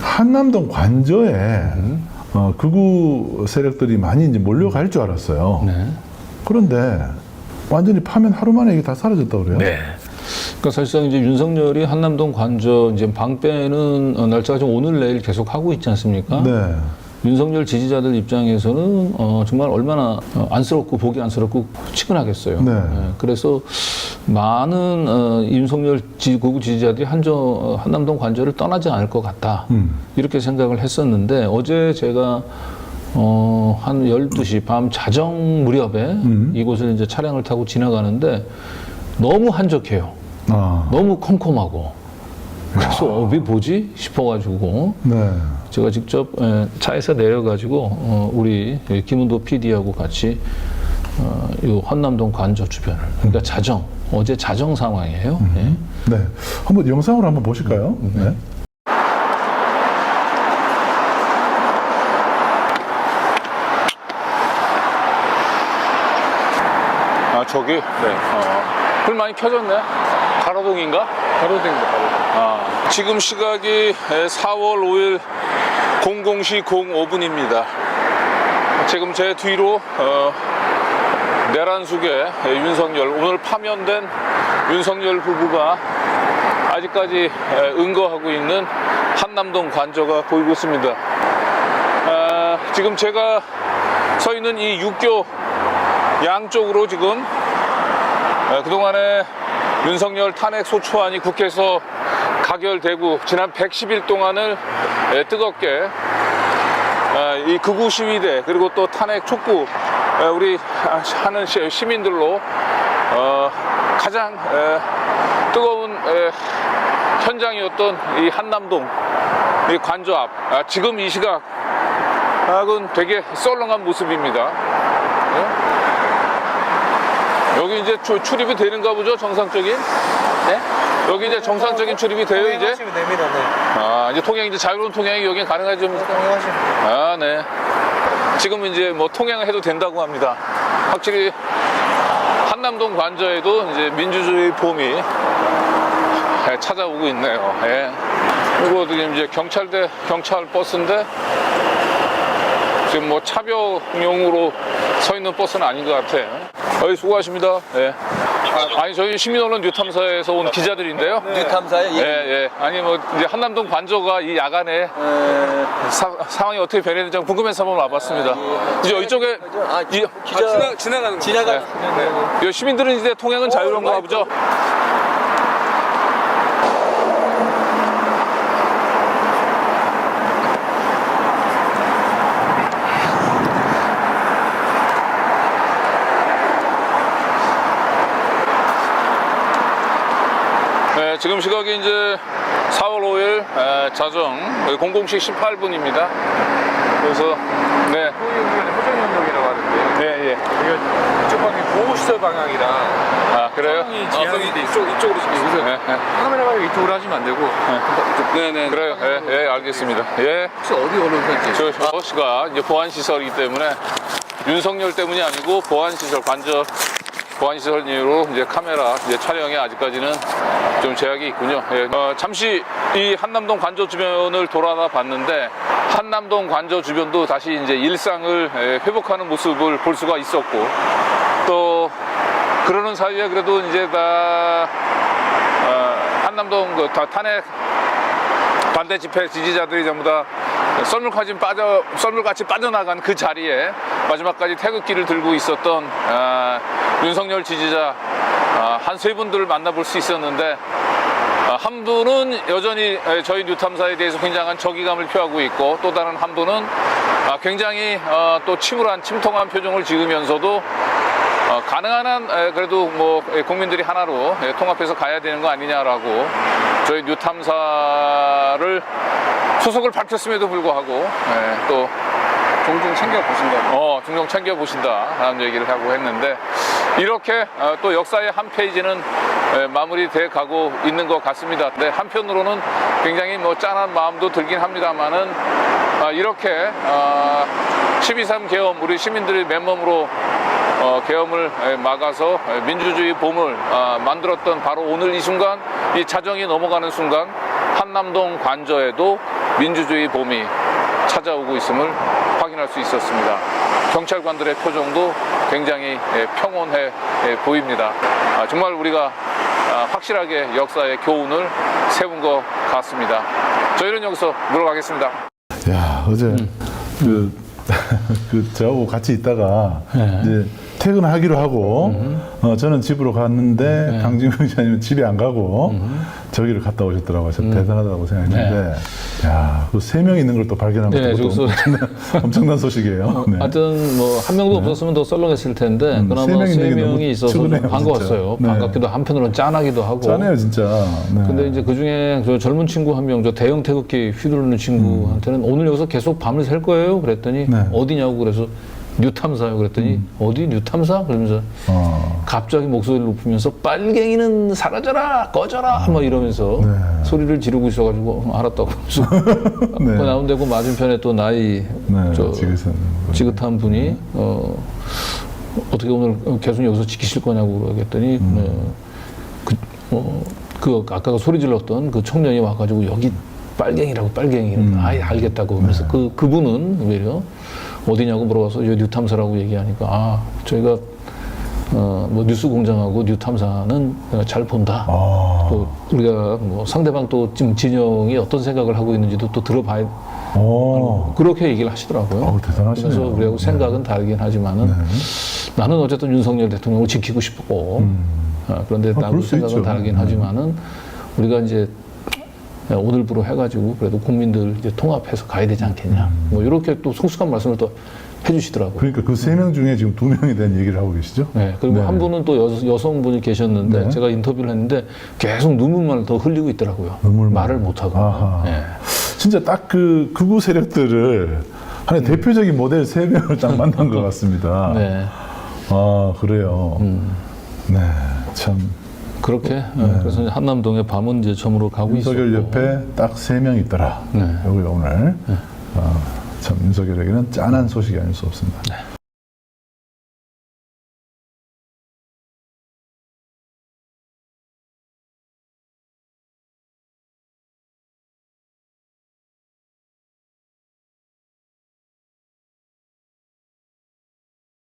한남동 관저에 어, 극우 세력들이 많이 이제 몰려갈 줄 알았어요. 네. 그런데 완전히 파면 하루 만에 이게 다 사라졌다고 그래요. 네. 그러니까 사실상 이제 윤석열이 한남동 관저 이제 방빼는 어, 날짜가 좀 오늘 내일 계속 하고 있지 않습니까? 네. 윤석열 지지자들 입장에서는 어, 정말 얼마나 어, 안쓰럽고 보기 안쓰럽고 치근하겠어요. 네. 예, 그래서 많은 어, 윤석열 지, 고구 지지자들이 한저 어, 한남동 관저를 떠나지 않을 것 같다. 음. 이렇게 생각을 했었는데 어제 제가 어, 한 12시 밤 자정 무렵에 음. 이곳을 이제 차량을 타고 지나가는데 너무 한적해요. 아. 너무 컴컴하고. 그래서 어, 왜 뭐지? 싶어가지고 네. 제가 직접 에, 차에서 내려가지고 어, 우리 김은도 PD하고 같이 어, 이 한남동 관저 주변을 그러니까 자정 어제 자정 상황이에요. 예. 네. 한번 영상으로 한번 보실까요? 네. 아 저기 네. 어. 불 많이 켜졌네. 가로등인가? 가로등입니다. 아 지금 시각이 4월 5일 00시 05분입니다. 지금 제 뒤로 어, 내란숙의 윤석열 오늘 파면된 윤석열 부부가 아직까지 응거하고 있는 한남동 관저가 보이고 있습니다. 아, 지금 제가 서 있는 이 육교 양쪽으로 지금 에, 그동안에 윤석열 탄핵 소추안이 국회에서 가결되고 지난 110일 동안을 에, 뜨겁게 에, 이 극우 시위대 그리고 또 탄핵 촉구 에, 우리 하는 시- 시민들로 어, 가장 에, 뜨거운 에, 현장이었던 이 한남동 이 관저 앞 아, 지금 이 시각 은 되게 썰렁한 모습입니다. 예? 여기 이제 출- 출입이 되는가 보죠 정상적인? 네? 여기 이제 정상적인 출입이 돼요 이제? 통행하시면 됩니다. 네. 아 이제 통행 이제 자유로운 통행이 여기 가능하죠? 통행하시면 아 네. 지금 이제 뭐 통행해도 된다고 합니다. 확실히 한남동 관저에도 이제 민주주의 봄이 예, 찾아오고 있네요. 예. 그리고 지금 이제 경찰대 경찰 버스인데 지금 뭐 차벽용으로 서 있는 버스는 아닌 것 같아. 어이 수고하십니다. 예. 아니 저희 시민언론 뉴탐사에서 온 기자들인데요. 뉴 탐사에 예, 예. 아니 뭐 이제 한남동 관저가 이 야간에 사- 상황이 어떻게 변했는지 좀 궁금해서 한번 와봤습니다. 이제 이쪽에 아, 이, 기자 지나가는 거. 지나가 네. 이 시민들은 이제 통행은 자유로운가 보죠? 지금 시각이 이제 4월 5일 에, 자정 00시 18분입니다. 그래서 네, 호정역이라고 하는데 네, 예. 이거 이쪽 방향이 보호시설 방향이라 아 그래요? 이 지향이 돼 이쪽 이쪽으로 지금 네, 네. 카메라가 이쪽으로 하시면 안 되고 네 네. 그래요. 예, 예, 알겠습니다. 예. 혹시 어디 언론사인지 저 버스가 이제 보안 시설이기 때문에 윤석열 때문이 아니고 보안 시설 관저 보안시설 이유로 이제 카메라 이제 촬영에 아직까지는 좀 제약이 있군요. 예. 어, 잠시 이 한남동 관저 주변을 돌아다 봤는데 한남동 관저 주변도 다시 이제 일상을 예, 회복하는 모습을 볼 수가 있었고 또 그러는 사이에 그래도 이제 다 어, 한남동 그 다- 탄핵 반대 집회 지지자들이 전부 다 썰물같이 빠져 썰물같이 빠져나간 그 자리에 마지막까지 태극기를 들고 있었던 아, 윤석열 지지자 아, 한세 분들을 만나볼 수 있었는데 아, 한 분은 여전히 에, 저희 뉴탐사에 대해서 굉장한 적의감을 표하고 있고 또 다른 한 분은 아, 굉장히 어, 또 침울한 침통한 표정을 지으면서도 어, 가능한 한 에, 그래도 뭐 에, 국민들이 하나로 에, 통합해서 가야 되는 거 아니냐라고 저희 뉴탐사를 소속을 밝혔음에도 불구하고 에, 또 종종 챙겨 보신다. 어, 종종 챙겨 보신다라는 얘기를 하고 했는데 이렇게 어, 또 역사의 한 페이지는 에, 마무리돼 가고 있는 것 같습니다. 네, 한편으로는 굉장히 뭐 짠한 마음도 들긴 합니다만은 아, 이렇게 아, 12.3 계엄 우리 시민들이 맨몸으로 어, 계엄을 에, 막아서 에, 민주주의 봄을 아, 만들었던 바로 오늘 이 순간 이 자정이 넘어가는 순간 한남동 관저에도 민주주의 봄이 찾아오고 있음을 확인할 수 있었습니다. 경찰관들의 표정도 굉장히 예, 평온해 예, 보입니다. 아, 정말 우리가 아, 확실하게 역사의 교훈을 세운 것 같습니다. 저희는 여기서 물러가겠습니다. 야 어제 음. 그, 그 저하고 같이 있다가 네. 이제 퇴근하기로 하고 음. 어, 저는 집으로 갔는데 네. 강진영 기자님은 집에 안 가고 저기를 갔다 오셨더라고요. 저 대단하다고 생각했는데 야그 세명 있는 걸 또 발견한 것도 음. 네, 저기서- 엄청난, 엄청난 소식이에요. 네. 하여튼 뭐 한 명도 없었으면 더 썰렁했을 텐데 음, 세 그나마 세 명이 있어서 좀 측은해요, 반가웠어요. 네. 반갑기도 한편으로는 짠하기도 하고. 짠해요 진짜. 네. 근데 이제 그 중에 저 젊은 친구 한 명, 저 대형 태극기 휘두르는 친구한테는 오늘 여기서 계속 밤을 샐 거예요. 그랬더니 네. 어디냐고 그래서 뉴탐사요. 그랬더니 어디 뉴탐사? 그러면서 어. 갑자기 목소리를 높이면서 빨갱이는 사라져라, 꺼져라, 막 이러면서 네. 소리를 지르고 있어가지고 어, 알았다고. 그래서 네. 그 나온데고 맞은편에 또 나이 네, 저. 지긋한 분이 어, 어떻게 오늘 계속 여기서 지키실 거냐고 그러겠더니 어, 그, 어, 그 아까 소리 질렀던 그 청년이 와가지고 여기 빨갱이라고 빨갱이 아예 알겠다고 그래서 그 그분은 오히려 어디냐고 물어봐서 여 뉴탐사라고 얘기하니까 아 저희가 어, 뭐 뉴스 공장하고 뉴탐사는 어, 잘 본다. 아. 또 우리가 뭐 상대방 또 지금 진영이 어떤 생각을 하고 있는지도 또 들어봐야 오. 그렇게 얘기를 하시더라고요. 어우, 대단하시네요. 그래서 우리하고 생각은 다르긴 하지만은 나는 어쨌든 윤석열 대통령을 지키고 싶고 어, 그런데 아, 수 생각은 있죠. 다르긴 네. 하지만은 우리가 이제 오늘부로 해가지고 그래도 국민들 이제 통합해서 가야 되지 않겠냐. 음. 뭐 이렇게 또 성숙한 말씀을 또 해주시더라고요. 그러니까 그 세 명 중에 지금 두 명에 대한 얘기를 하고 계시죠? 네, 그리고 네. 한 분은 또 여, 성분이 계셨는데 네. 제가 인터뷰를 했는데 계속 눈물만 더 흘리고 있더라고요. 눈물만. 말을 못하고. 아하. 네. 진짜 딱 그 극우 세력들을 하나의 대표적인 모델 세 명을 딱 만난 것 같습니다. 음. 네. 아 그래요. 네, 참 그렇게 어, 그래서 이제 한남동의 밤은 이제 점으로 가고 윤석열 있었고. 옆에 딱 세 명 있더라. 네. 여기 오늘 어, 참 윤석열에게는 짠한 소식이 아닐 수 없습니다.